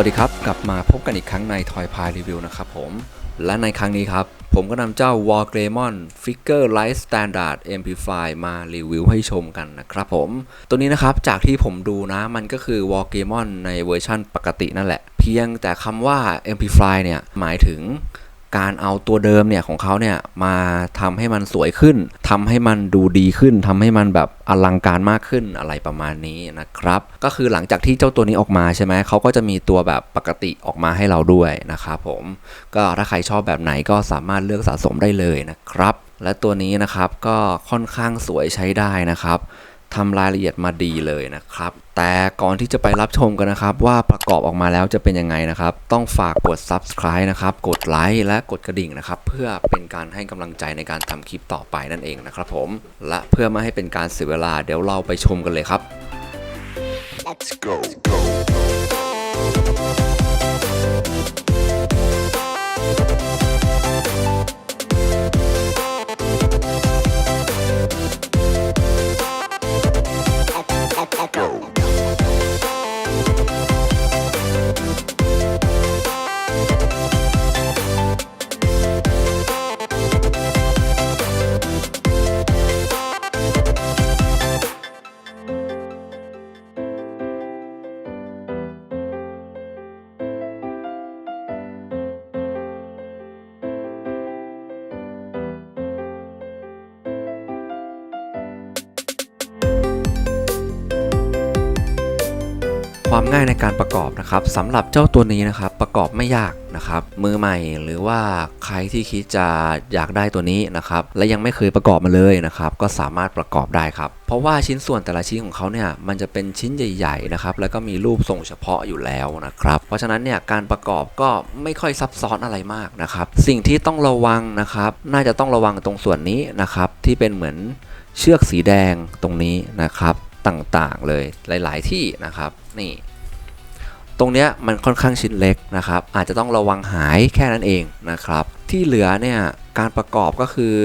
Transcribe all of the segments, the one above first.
วัสดีครับ กลับมาพบกันอีกครั้งใน Toy p ายรีวิวนะครับผม และในครั้งนี้ครับ ผมก็นำเจ้า w a r g r e m o n Figure Light Standard Amplify มารีวิวให้ชมกันนะครับผม ตัวนี้นะครับ จากที่ผมดูนะมันก็คือ w a r g r e m o n ในเวอร์ชั่นปกตินั่นแหละ เพียงแต่คำว่า Amplify เนี่ย หมายถึง การเอาตัวเดิมเนี่ยของเขาเนี่ยมาทำให้มันสวยขึ้นทำให้มันดูดีขึ้นทำให้มันแบบอลังการมากขึ้นอะไรประมาณนี้นะครับ ก็คือหลังจากที่เจ้าตัวนี้ออกมาใช่ไหมเขาก็จะมีตัวแบบปกติออกมาให้เราด้วยนะครับผมก็ถ้าใครชอบแบบไหนก็สามารถเลือกสะสมได้เลยนะครับ และตัวนี้นะครับก็ค่อนข้างสวยใช้ได้นะครับทำรายละเอียดมาดีเลยนะครับ แต่ก่อนที่จะไปรับชมกันนะครับ ว่าประกอบออกมาแล้วจะเป็นยังไงนะครับ ต้องฝากกด subscribe นะครับ กดไลค์และกดกระดิ่งนะครับ เพื่อเป็นการให้กำลังใจในการทำคลิปต่อไปนั่นเองนะครับผม และเพื่อไม่ให้เป็นการเสียเวลาเดี๋ยวเราไปชมกันเลยครับ Let's go. Go. ง่ายในการประกอบนะครับสำหรับเจ้าตัวนี้นะครับประกอบไม่ยากนะครับมือใหม่หรือว่าใครที่คิดจะอยากได้ตัวนี้นะครับและยังไม่เคยประกอบมาเลยนะครับก็สามารถประกอบได้ครับเพราะว่าชิ้นส่วนแต่ละชิ้นของเขาเนี่ยมันจะเป็นชิ้นใหญ่ๆนะครับแล้วก็มีรูปทรงเฉพาะอยู่แล้วนะครับเพราะฉะนั้นเนี่ยการประกอบก็ไม่ค่อยซับซ้อนอะไรมากนะครับสิ่งที่ต้องระวังนะครับน่าจะต้องระวังตรงส่วนนี้นะครับที่เป็นเหมือนเชือกสีแดงตรงนี้นะครับต่างๆเลยหลาย ๆ ที่นะครับนี่ ตรงเนี้ยมันค่อนข้างชิ้นเล็กนะครับ อาจจะต้องระวังหายแค่นั้นเองนะครับ ที่เหลือเนี่ยการประกอบก็คือ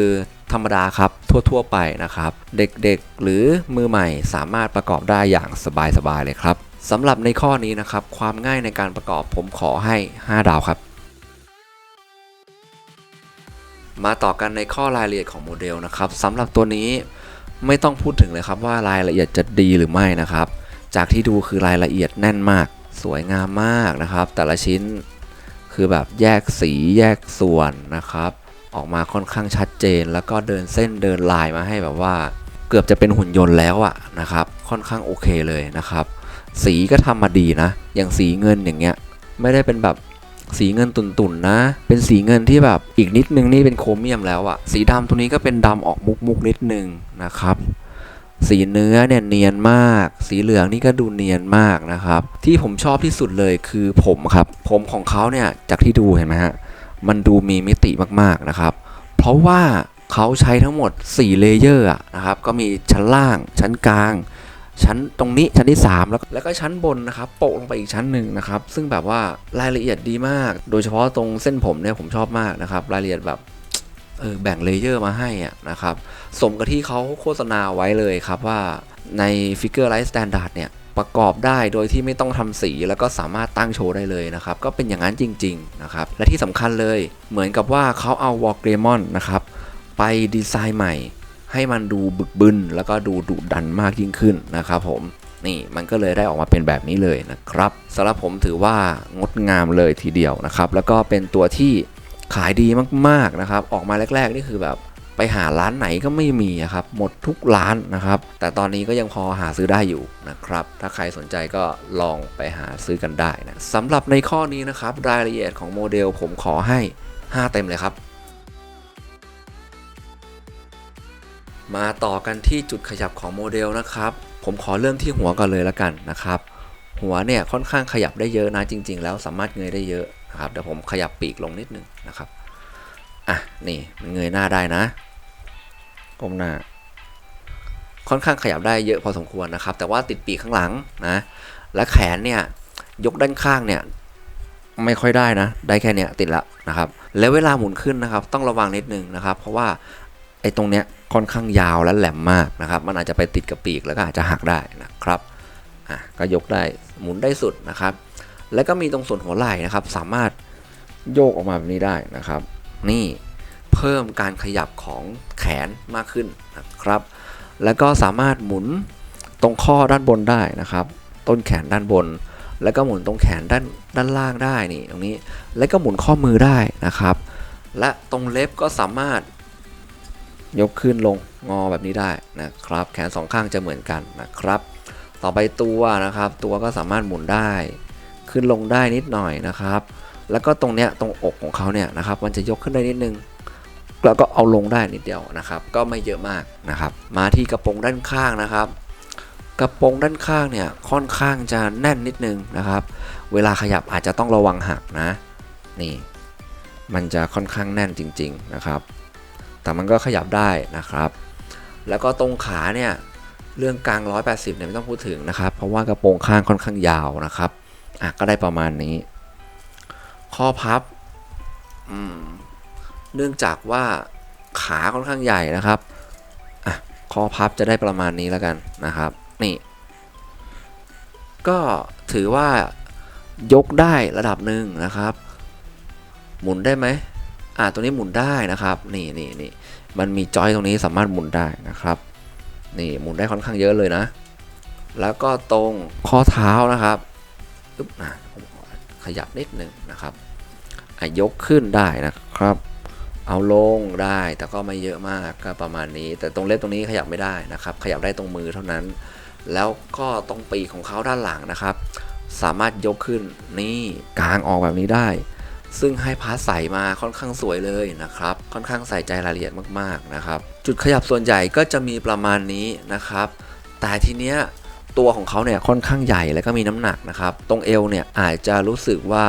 ธรรมดาครับทั่วๆไปนะครับ เด็กๆหรือมือใหม่สามารถประกอบได้อย่างสบายๆเลยครับสำหรับในข้อนี้นะครับ ความง่ายในการประกอบผมขอให้ 5 ดาวครับ มาต่อกันในข้อรายละเอียดของโมเดลนะครับสำหรับตัวนี้ไม่ต้องพูดถึงเลยครับว่ารายละเอียดจะดีหรือไม่นะครับ จากที่ดูคือรายละเอียดแน่นมาก สวยงามมากนะครับ แต่ละชิ้นคือแบบแยกสีแยกส่วนนะครับ ออกมาค่อนข้างชัดเจน แล้วก็เดินเส้นเดินลายมาให้แบบว่า เกือบจะเป็นหุ่นยนต์แล้วอะนะครับ ค่อนข้างโอเคเลยนะครับ สีก็ทำมาดีนะ อย่างสีเงินอย่างเงี้ยไม่ได้เป็นแบบสีเงินตุ่นๆนะ เป็นสีเงินที่แบบอีกนิดนึงนี่เป็นโครเมียมแล้วอะสีดำตัวนี้ก็เป็นดำออกมุกๆนิดนึงนะครับ สีเนื้อเนี่ยเนียนมาก สีเหลืองนี่ก็ดูเนียนมากนะครับ ที่ผมชอบที่สุดเลยคือผมครับ ผมของเขาเนี่ยจากที่ดูเห็นไหมฮะ มันดูมีมิติมากๆนะครับ เพราะว่าเขาใช้ทั้งหมด 4 เลเยอร์นะครับ ก็มีชั้นล่าง ชั้นกลาง ชั้นตรงนี้ชั้นที่ 3 แล้วแล้วก็ชั้นบนนะครับ โปะลงไปอีกชั้นหนึ่งนะครับ ซึ่งแบบว่ารายละเอียดดีมาก โดยเฉพาะตรงเส้นผมเนี่ยผมชอบมากนะครับ รายละเอียดแบบ เออแบ่งเลเยอร์มาให้อะนะครับ สมกับที่เขาโฆษณาไว้เลยครับว่าใน Figure Light Standard เนี่ยประกอบได้โดยที่ไม่ต้องทำสีแล้วก็สามารถตั้งโชว์ได้เลยนะครับ ก็เป็นอย่างนั้นจริง ๆ นะครับ และที่สำคัญเลยเหมือนกับว่าเขาเอา w a l g r e m o n นะครับ ไปดีไซน์ใหม่ ให้มันดูบึกบึนแล้วก็ดูดุดันมากยิ่งขึ้นนะครับผมนี่มันก็เลยได้ออกมาเป็นแบบนี้เลยนะครับสำหรับผมถือว่างดงามเลยทีเดียวนะครับ แล้วก็เป็นตัวที่ ขายดีมากๆนะครับ ออกมาแรก ๆ นี่คือแบบไปหาร้านไหนก็ไม่มีครับ หมดทุกร้านนะครับ แต่ตอนนี้ก็ยังพอหาซื้อได้อยู่นะครับ ถ้าใครสนใจก็ลองไปหาซื้อกันได้นะสำหรับในข้อนี้นะครับรายละเอียดของโมเดลผมขอให้ 5 เต็มเลยครับ มาต่อกันที่จุดขยับของโมเดลนะครับ ผมขอเริ่มที่หัวก่อนเลยละกันนะครับ หัวเนี่ยค่อนข้างขยับได้เยอะนะจริง ๆ แล้วสามารถเงยได้เยอะ นะครับเดี๋ยวผมขยับปีกลงนิดนึงนะครับอะนี่มันเงยหน้าได้นะก้มหน้าค่อนข้างขยับได้เยอะพอสมควรนะครับ แต่ว่าติดปีกข้างหลังนะและแขนเนี่ยยกด้านข้างเนี่ยไม่ค่อยได้นะ ได้แค่เนี้ยติดละนะครับ แล้วเวลาหมุนขึ้นนะครับ ต้องระวังนิดนึงนะครับ เพราะว่าไอ้ตรงเนี้ยค่อนข้างยาวและแหลมมากนะครับ มันอาจจะไปติดกับปีกแล้วก็อาจจะหักได้นะครับอะก็ยกได้หมุนได้สุดนะครับ แล้วก็มีตรงส่วนหัวไหล่นะครับ สามารถโยกออกมาแบบนี้ได้นะครับ นี่เพิ่มการขยับของแขนมากขึ้นนะครับ แล้วก็สามารถหมุนตรงข้อด้านบนได้นะครับ ต้นแขนด้านบน แล้วก็หมุนตรงแขนด้านด้านล่างได้นี่ตรงนี้ แล้วก็หมุนข้อมือได้นะครับ และตรงเล็บก็สามารถยกขึ้นลงงอแบบนี้ได้นะครับ แขนสองข้างจะเหมือนกันนะครับ ต่อไปตัวนะครับ ตัวก็สามารถหมุนได้ ขึ้นลงได้นิดหน่อยนะครับ แล้วก็ตรงเนี้ยตรงอกของเขาเนี่ยนะครับ มันจะยกขึ้นได้นิดนึง แล้วก็เอาลงได้นิดเดียวนะครับ ก็ไม่เยอะมากนะครับ มาที่กระโปรงด้านข้างนะครับ กระโปรงด้านข้างเนี่ยค่อนข้างจะแน่นนิดนึงนะครับ เวลาขยับอาจจะต้องระวังหักนะ นี่ มันจะค่อนข้างแน่นจริง ๆนะครับ แต่มันก็ขยับได้นะครับ แล้วก็ตรงขาเนี่ยเรื่องกลาง 180 เนี่ยไม่ต้องพูดถึงนะครับ เพราะว่ากระโปรงข้างค่อนข้างยาวนะครับ อะก็ได้ประมาณนี้ ข้อพับเนื่องจากว่าขาค่อนข้างใหญ่นะครับอะข้อพับจะได้ประมาณนี้แล้วกันนะครับ นี่ ก็ถือว่ายกได้ระดับหนึ่งนะครับ หมุนได้ไหมอ่าตัวนี้หมุนได้นะครับ นี่นี่นี่มันมีจอยตรงนี้สามารถหมุนได้นะครับ นี่หมุนได้ค่อนข้างเยอะเลยนะ แล้วก็ตรงข้อเท้านะครับึ๊บอะผมขอขยับนิดนึงนะครับยกขึ้นได้นะครับ เอาลงได้แต่ก็ไม่เยอะมากก็ประมาณนี้ แต่ตรงเล็บตรงนี้ขยับไม่ได้นะครับ ขยับได้ตรงมือเท่านั้น แล้วก็ตรงปีกของเขาด้านหลังนะครับ สามารถยกขึ้นนี่กางออกแบบนี้ได้ ซึ่งให้พาร์ทใส่มาค่อนข้างสวยเลยนะครับ ค่อนข้างใส่ใจรายละเอียดมากๆนะครับ จุดขยับส่วนใหญ่ก็จะมีประมาณนี้นะครับ แต่ทีเนี้ย ตัวของเขาเนี่ยค่อนข้างใหญ่แล้วก็มีน้ำหนักนะครับ ตรงเอวเนี่ยอาจจะรู้สึกว่า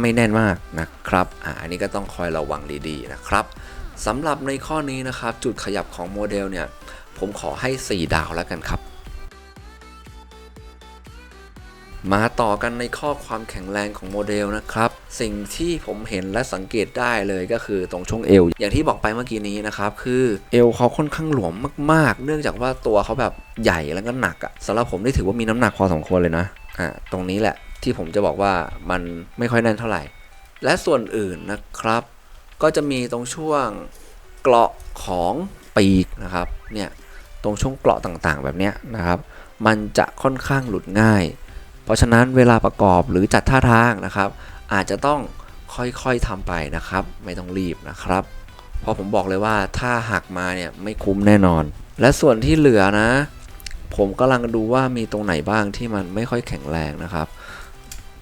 ไม่แน่นมากนะครับอ่าอันนี้ก็ต้องคอยระวังดีๆนะครับสำหรับในข้อนี้นะครับ จุดขยับของโมเดลเนี่ยผมขอให้ 4 ดาวแล้วกันครับ มาต่อกันในข้อความแข็งแรงของโมเดลนะครับ สิ่งที่ผมเห็นและสังเกตได้เลยก็คือตรงช่วงเอว อย่างที่บอกไปเมื่อกี้นี้นะครับ คือเอวเขาค่อนข้างหลวมมาก ๆ เนื่องจากว่าตัวเขาแบบใหญ่แล้วก็หนักอะสำหรับผมนี่ถือว่ามีน้ำหนักพอสมควรเลยนะอ่าตรงนี้แหละที่ผมจะบอกว่ามันไม่ค่อยแน่นเท่าไหร่ และส่วนอื่นนะครับ ก็จะมีตรงช่วงเกราะของปีกนะครับเนี่ยตรงช่วงเกราะต่างๆ แบบเนี้ยนะครับ มันจะค่อนข้างหลุดง่าย เพราะฉะนั้นเวลาประกอบหรือจัดท่าทางนะครับ อาจจะต้องค่อยๆทำไปนะครับ ไม่ต้องรีบนะครับ เพราะผมบอกเลยว่าถ้าหักมาเนี่ยไม่คุ้มแน่นอน และส่วนที่เหลือนะ ผมกำลังดูว่ามีตรงไหนบ้างที่มันไม่ค่อยแข็งแรงนะครับ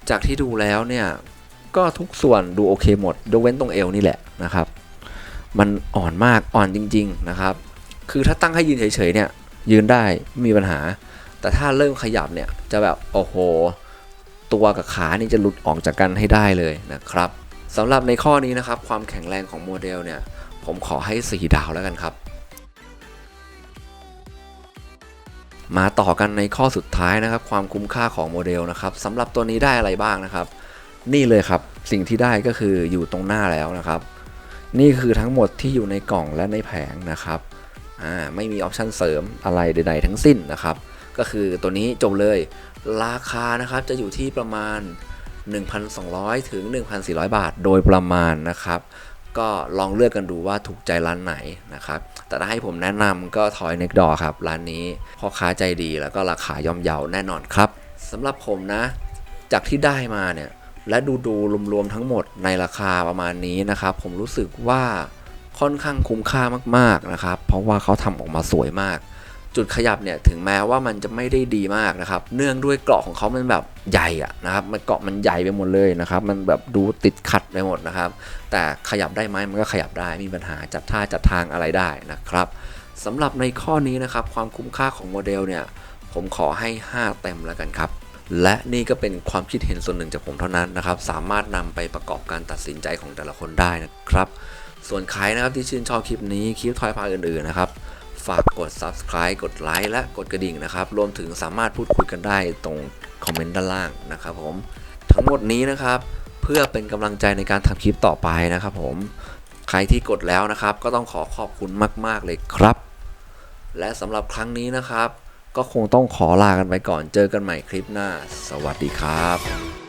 จากที่ดูแล้วเนี่ยก็ทุกส่วนดูโอเคหมดยกเว้นตรงเอวนี่แหละนะครับ มันอ่อนมากอ่อนจริง ๆนะครับ คือถ้าตั้งให้ยืนเฉยๆเนี่ยยืนได้ไม่มีปัญหา แต่ถ้าเริ่มขยับเนี่ยจะแบบโอ้โห ตัวกับขานี่จะหลุดออกจากกันให้ได้เลยนะครับสำหรับในข้อนี้นะครับ ความแข็งแรงของโมเดลเนี่ย ผมขอให้ 4 ดาวแล้วกันครับ มาต่อกันในข้อสุดท้ายนะครับ ความคุ้มค่าของโมเดลนะครับสำหรับตัวนี้ได้อะไรบ้างนะครับ นี่เลยครับสิ่งที่ได้ก็คืออยู่ตรงหน้าแล้วนะครับ นี่คือทั้งหมดที่อยู่ในกล่องและในแผงนะครับอ่าไม่มีออปชันเสริมอะไรใด ๆ ทั้งสิ้นนะครับ ก็คือตัวนี้จบเลย ราคานะครับจะอยู่ที่ประมาณ 1,200 ถึง 1,400 บาทโดยประมาณนะครับ ก็ลองเลือกกันดูว่าถูกใจร้านไหนนะครับ แต่ถ้าให้ผมแนะนำก็ทอยเน็กดอครับ ร้านนี้พ่อค้าใจดีแล้วก็ราคาย่อมเยาแน่นอนครับสำหรับผมนะ จากที่ได้มาเนี่ยและดูดูรวมๆทั้งหมดในราคาประมาณนี้นะครับ ผมรู้สึกว่าค่อนข้างคุ้มค่ามากๆนะครับ เพราะว่าเขาทำออกมาสวยมาก จุดขยับเนี่ยถึงแม้ว่ามันจะไม่ได้ดีมากนะครับ เนื่องด้วยเกราะของเขามันแบบใหญ่อะนะครับ มันเกราะมันใหญ่ไปหมดเลยนะครับ มันแบบดูติดขัดไปหมดนะครับ แต่ขยับได้ไหมมันก็ขยับได้มีปัญหาจัดท่าจัดทางอะไรได้นะครับสำหรับในข้อนี้นะครับความคุ้มค่าของโมเดลเนี่ยผมขอให้ 5 เต็มแล้วกันครับและนี่ก็เป็นความคิดเห็นส่วนหนึ่งจากผมเท่านั้นนะครับ สามารถนำไปประกอบการตัดสินใจของแต่ละคนได้นะครับ ส่วนใครนะครับที่ชื่นชอบคลิปนี้คลิปทอยพาอื่นๆนะครับ ฝากกด subscribe กดไลค์และกดกระดิ่งนะครับ รวมถึงสามารถพูดคุยกันได้ตรงคอมเมนต์ด้านล่างนะครับผมทั้งหมดนี้นะครับ เพื่อเป็นกำลังใจในการทำคลิปต่อไปนะครับผมใครที่กดแล้วนะครับ ก็ต้องขอขอบคุณมาก ๆ เลยครับ และสำหรับครั้งนี้นะครับ ก็คงต้องขอลากันไปก่อนเจอกันใหม่คลิปหน้า สวัสดีครับ